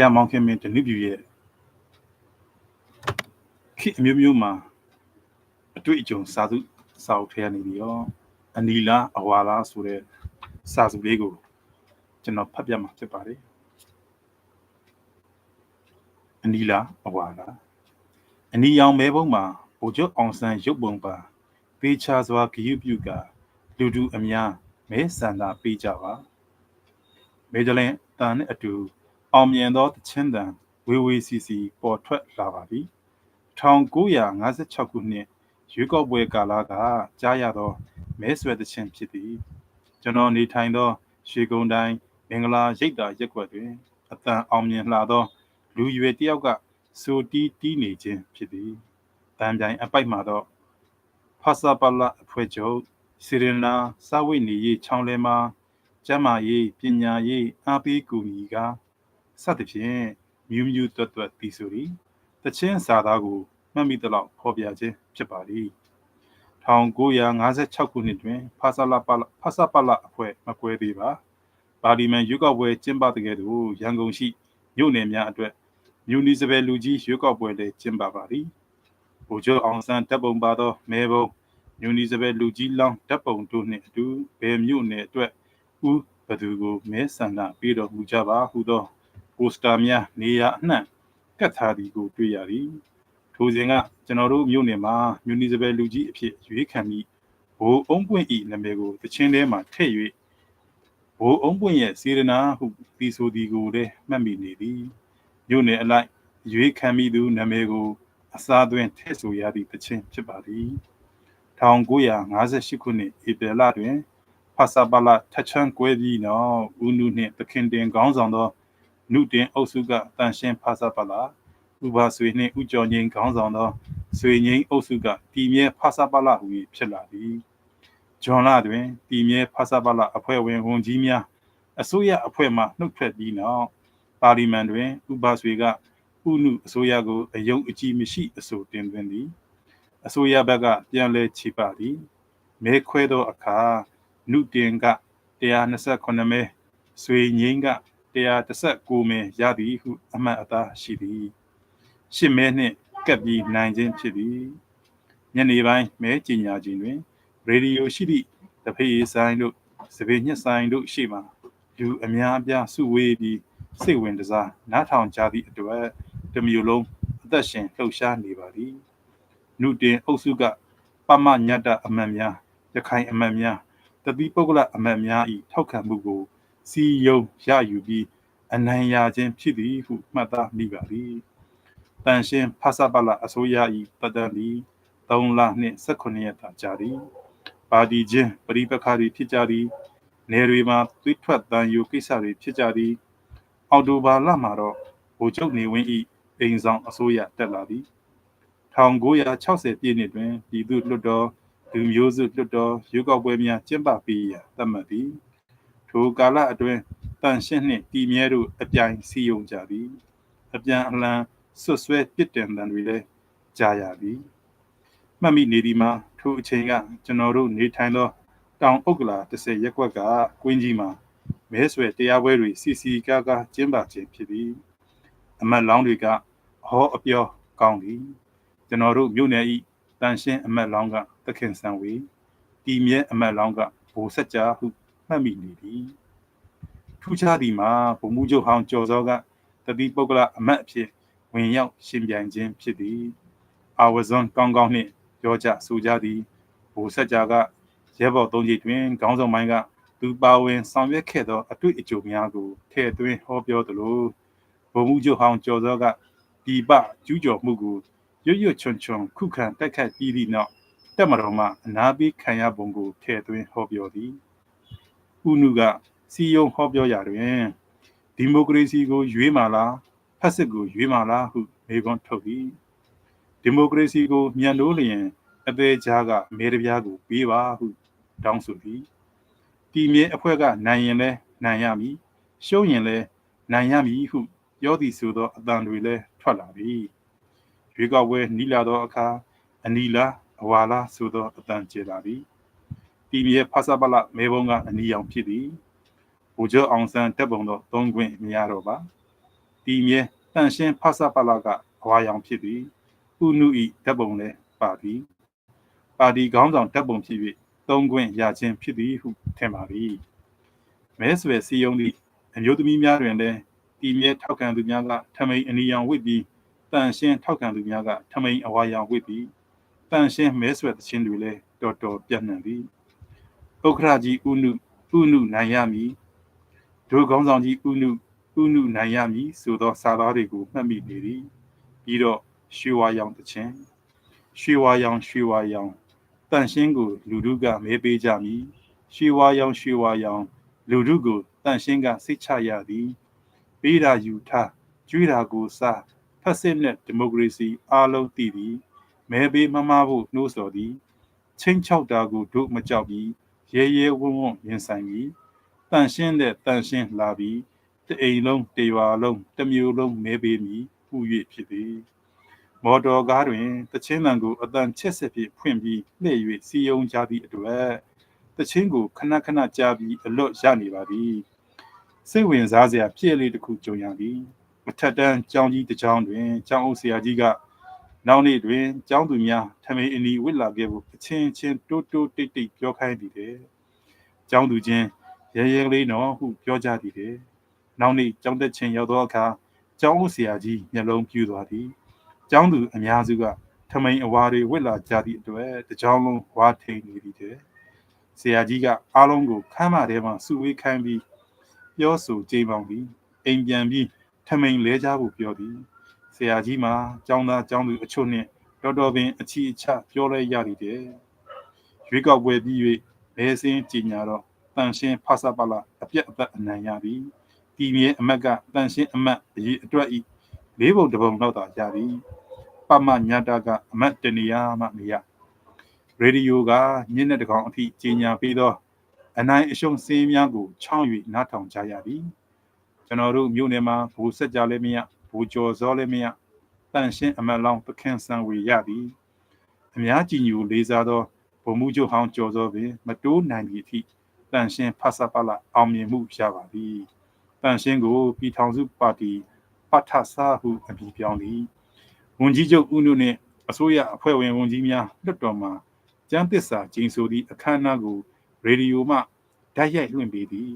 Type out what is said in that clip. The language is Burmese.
ရာမောင်ခင်မင်းတနည်းပြရဲ့ခေတ်အမျိုးမျိုးမှာအတွေ့အကြုံစာစုစာအုပ်ထဲကနေပြီးတော့အနီလာအဝါလာဆိုတဲ့စာစုလေးကိုကျွန်တော်ဖတ်ပြမှာဖြစ်ပါတယ်အနီလာအဝါလာအနီရောင်မဲဘုံမှာဗိုလ်ချုပ်အောင်ဆန်းရုပ်ပုံပါပေးချစွာဂရုပြုကလူတူအများမဲဆန္ဒပေးကြပါမေဂျလင်တန်နဲ့အတူ အောင်မြင်သောတချင်းတန်ဝေဝေစီစီပေါ်ထွက်လာပါပြီ1956ခုနှစ်ရွေးကောက်ပွဲကာလကကြားရသောမဲဆွယ်တချင်းဖြစ်သည်ကျွန်တော်နေထိုင်သောရွှေကုန်းတိုင်းမင်္ဂလာရိပ်သာရက်ကွက်တွင်အတန်အောင်မြင်လာသော လူရွယ်တယောက်ကဆိုတီးတီးနေခြင်းဖြစ်သည်တန်ပြိုင်အပိုက်မှာတော့ဖာစာပလာအဖွဲ့ချုပ်စီရင်နာစာဝိနေရေးချောင်းလဲမှာကျမ်းမာရေးပညာရေးအားပေးကူညီက စသဖြင့်မြူးမြူးတွတ်တွတ်တီဆိုသည်တချင်းစာသားကိုမှတ်မိသလောက်ဖော်ပြခြင်းဖြစ်ပါသည်1956ခုနှစ်တွင်ဖာဆာလာပါဖာဆာပါလာအဖွဲ့မကွဲသေးပါပါလီမန်ရွေးကောက်ပွဲကျင်းပတဲ့ကဲ့သို့ရန်ကုန်ရှိမြို့နယ်များအတွက်မြူနီစပယ်လူကြီးရွေးကောက်ပွဲလည်းကျင်းပပါသည်ဗိုလ်ချုပ်အောင်ဆန်းတပ်ပုံပါသောမဲဘုံမြူနီစပယ်လူကြီးလောင်းတပ်ပုံတို့နှင့်အတူဘယ်မြို့နယ်အတွက်ဦးဘသူကိုမဲဆန္ဒပေးတော်မူကြပါဟုသော ပိုစတာများနေရာအနှံ့ကတ်ထားသည်ကိုတွေ့ရသည်ထိုစဉ်ကကျွန်တော်တို့မြို့နယ်မှာမြူနီစပယ်လူကြီးအဖြစ်ရွေးခံပြီးဘိုးအုံးပွင့်ဤနာမည်ကိုတချင်းထဲမှာထည့်၍ဘိုးအုံးပွင့်ရဲ့စေရနာဟုတီဆိုသည်ကိုလည်းမှတ်မိနေသည်မြို့နယ်အလိုက်ရွေးခံမိသူနာမည်ကိုအစားသွင်းထည့်ဆိုရသည့်တချင်းဖြစ်ပါသည်1958ခုနှစ်ဧပြီလတွင်ဖာစာပါလာထချန်ကွဲပြီးနောက်ဦးနုနှင့်သခင်တင်ခေါင်းဆောင်သော နုတင်အုပ်စုကတန်ရှင်းဖာစာပါလာဥပါဆွေနှင့်ဥကျော်ငိန်ခေါင်းဆောင်သောဆွေငိန်အုပ်စုကတီမြဲဖာစာပါလာဟူ၍ဖြစ်လာသည်ဂျွန်လာတွင်တီမြဲဖာစာပါလာအဖွဲ့ဝင်ဝန်ကြီးများအစိုးရအဖွဲ့မှနှုတ်ထွက်ပြီးနောက်ပါလီမန်တွင်ဥပါဆွေကဥနုအစိုးရကိုအယုံအကြည်မရှိအဆိုတင်သွင်းသည်အစိုးရဘက်ကပြန်လဲချေပသည်မဲခွဲသောအခါနုတင်က128မဲဆွေငိမ့်က 119မဲရသည်ဟုအမှတ်အသားရှိသည်ရှစ်မဲနှင့်ကပ်ပြီးနိုင်ခြင်းဖြစ်သည်ညနေပိုင်းမဲကြီးညာခြင်းတွင်ရေဒီယိုရှိသည့်တဖေးဆိုင်တို့စပင်းညက်ဆိုင်တို့ရှိမှလူအများအပြားစုဝေးပြီးစိတ်ဝင်စားနားထောင်ကြသည့်အတွက်တမျိုးလုံးအသက်ရှင်လှုပ်ရှားနေပါသည်နုတင်အုပ်စုကပမညတအမတ်များရခိုင်အမတ်များတတိပုဂ္ဂလအမတ်များ၏ထောက်ခံမှုကို စီယုံရယူပြီးအနိုင်ရခြင်းဖြစ်သည်ဟုမှတ်သားမိပါသည်တန်ရှင်ဖဆပလအစိုးရ၏တတန်သည်3လနှင့်18ရက်သာကြာသည်ပါတီချင်းပရိပခါတွေဖြစ်ကြသည်နယ်တွေမှာသွေးထွက်တန်ယူကိစ္စတွေဖြစ်ကြသည်အော်တိုဘာလမှာတော့ဗိုလ်ချုပ်နေဝင်း၏အိမ်ဆောင်အစိုးရတက်လာသည်1960ပြည့်နှစ်တွင်ပြည်သူ့လွှတ်တော်လူမျိုးစုလွှတ်တော်ရွေးကောက်ပွဲများကျင်းပပြီးရသတ်မှတ်သည် ထိုကာလအတွင်းတန်ရှင်းနှင့်တည်မြဲတို့အပြိုင်စီယုံကြသည်အပြန်အလှန်ဆွဆွဲပြစ်တင်တံတွေလည်းကြားရသည်မှတ်မိနေဒီမှာထိုအချိန်ကကျွန်တော်တို့နေထိုင်သောတောင်ဥက္ကလာ30ရက်ကွက်ကကွင်းကြီးမှာမဲဆွဲတရားပွဲတွေစီစီကားကားကျင်းပခြင်းဖြစ်သည်အမတ်လောင်းတွေကဟောအပြောကောင်းသည်ကျွန်တော်တို့မြို့နယ်ဤတန်ရှင်းအမတ်လောင်းကသခင်ဆန်ဝေတီမြဲအမတ်လောင်းကဘိုဆက်ကြာဟု မှတ်မိနေသည်ထူးခြားသည်မှာဗိုလ်မှူးချုပ်ဟောင်းကျော်စောကတတိပုဂ္ဂလအမတ်အဖြစ်ဝင်ရောက်ရှင်ပြိုင်ခြင်းဖြစ်သည်အာဝဇွန်ကောင်းကောင်းနှင့်ပြောကြဆိုကြသည်ဘိုဆက်ကြာကရဲဘော်သုံးကြီးတွင်ခေါင်းဆောင်ပိုင်းကသူပါဝင်ဆောင်ရွက်ခဲ့သောအတွေ့အကြုံများကိုထည့်သွင်းဟောပြောသလိုဗိုလ်မှူးချုပ်ဟောင်းကျော်စောကဒီပကျူးကျော်မှုကိုရွရွချွန်ချွန်ခုခံတိုက်ခတ်ပြီးသည့်နောက်တက်မတော်မှအနာပေးခံရပုံကိုထည့်သွင်းဟောပြောသည် ဥနုကစီယုံဟောပြောရာတွင်ဒီမိုကရေစီကို ရွေးမှလားဖက်စစ်ကိုရွေးမှလားဟုမေခွန်းထုတ်သည်ဒီမိုကရေစီကိုမြန်လို့လျင်အသေးကြားကမေတပြားကိုပေးပါဟုတောင်းဆိုသည်တီမြဲအဖွဲ့ကနိုင်ရင်လဲနိုင်ရမည်ရှုံးရင်လဲနိုင်ရမည်ဟုပြောသည်ဆိုသောအတန်တွေလဲထွက်လာသည်ရွေးကောက်ပွဲနီးလာသောအခါအနီလာအဝါလာဆိုသောအတန်ကျေလာသည် တီမြဲဖဆပလမဲဘုံကအနီရောင်ဖြစ်သည်ဗိုလ်ချုပ်အောင်ဆန်းတက်ပုံသောသုံးခွင့်မရတော့ပါတီမြဲတန်ရှင်းဖဆပလာကအဝါရောင်ဖြစ်သည်ဥနုဤဓာတ်ပုံလည်းပါသည်ပါတီခေါင်းဆောင်ဓာတ်ပုံဖြစ်၍သုံးခွင့်ရခြင်းဖြစ်သည်ဟုထင်ပါသည်မဲဆွယ်စီယုံသည့်အမျိုးသမီးများတွင်လည်းတီမြဲထောက်ခံသူများကထမိန်အနီရောင်ဝစ်ပြီးတန်ရှင်းထောက်ခံသူများကထမိန်အဝါရောင်ဝစ်ပြီးတန်ရှင်းမဲဆွယ်သခြင်းတွေလည်းတော်တော်ပြန့်နှံ့သည် ဥက္ခရာကြီးဥနုဥနုနိုင်ရမည်ဒုကောင်းဆောင်ကြီးဥနုဥနုနိုင်ရမည်ဆိုသောစာသားတွေကိုမှတ်မိနေသည်ပြီးတော့ရွှေဝါရောင်သခြင်းရွှေဝါရောင်ရွှေဝါရောင်တန်ရှင်းကို လူတို့ကမဲပေးကြမည်ရွှေဝါရောင်ရွှေဝါရောင်လူတို့ကိုတန်ရှင်းကစိတ်ချရသည်ပေးတာယူထားကျွေးတာကိုစားဖက်စစ်နဲ့ဒီမိုကရေစီအားလုံးတည်သည်မဲပေးမမဖို့နှိုးဆော်သည်ချင်းချောက်တာကိုတို့မကြောက်ပြီး ရဲရဲဝံ့ဝံ့ရင်ဆိုင်ပြီးတန်ရှင်းတဲ့တန်ရှင်းလာပြီးတအိမ်လုံးတရွာလုံးတမျိုးလုံးမဲပေးမည်ဟူ၍ဖြစ်သည်မော်တော်ကားတွင်တချင်းတန်ကိုအတန်ချက်ဆက်ဖြင့်ဖွင့်ပြီးလှည့်၍စီယုံကြသည့်အတွက်တချင်းကိုခဏခဏကြားပြီးအလွတ်ရနေပါသည်စိတ်ဝင်စားစရာဖြစ်လေးတစ်ခုကြုံရသည်အထက်တန်းကျောင်းကြီးတစ်ကျောင်းတွင်ကျောင်းအုပ်ဆရာကြီးက နောက်နေ့တွင်ကျောင်းသူများထမိန်အနီဝစ်လာခဲ့ဖို့အချင်းချင်းတိုးတိုးတိတ်တိတ်ပြောခိုင်းသည်တဲ့ကျောင်းသူချင်းရဲရဲလေးနော်ဟုပြောကြသည်တဲ့နောက်နေ့ကျောင်းတက်ချင်းရောက်သောအခါကျောင်းအုပ်ဆရာကြီးမျက်လုံးပြူသွားသည်ကျောင်းသူအများစုကထမိန်အဝါတွေဝစ်လာကြသည့်အတွက်တကြောင်လုံးဝါထိန်နေသည်တဲ့ဆရာကြီးကအားလုံးကိုခမ်းမထဲမှာစုဝေးခိုင်းပြီးပြောဆိုကြိမ်ပေါင်းပြီးအိမ်ပြန်ပြီးထမိန်လဲကြဖို့ပြောသည်ဆ ရာကြီးမှာကျောင်းသားကျောင်းသူအချို့နှင့်တော်တော်ပင်အချီအချပြောလဲရသည်တဲ့ရွေးကောက်ပွဲပြီး၍မဲစင်းကြီးညာတော့တန်ရှင်းဖဆပါလာအပြက်အသက်အနိုင်ရသည်တီမြေအမတ်ကတန်ရှင်းအမတ်အရေးအတွက်ဤလေးပုံတစ်ပုံလောက်သာရသည်ပမညာတာကအမတ်တနေရာမှမရရေဒီယိုကညနေတကောင်အထိကြီးညာပြီးတော့အနိုင်အရှုံးစင်းများကိုချောင်း၍နားထောင်ကြရသည်ကျွန်တော်တို့မြို့နယ်မှာဘူဆက်ကြလည်းမရ ဘူကျော်စောလည်းမရတန်ရှင်းအမတ်လောင်းပခင်ဆန်ဝေရသည်အများကြီးညူလေးစားသောဗိုလ်မှူးချုပ်ဟောင်းကျော်စောပင်မတိုးနိုင်သည့်အထိတန်ရှင်းဖဆပလအောင်မြင်မှုရပါသည်တန်ရှင်းကိုပြည်ထောင်စုပါတီပထဆာဟုအမည်ပြောင်းသည်ဝန်ကြီးချုပ်ဦးနုနှင့်အစိုးရအဖွဲ့ဝင်ဝန်ကြီးများလွှတ်တော်မှာကျန်းသစ္စာကျင်းဆိုသည့်အခမ်းအနားကိုရေဒီယိုမှဓာတ်ရိုက်လွှင့်ပေးသည်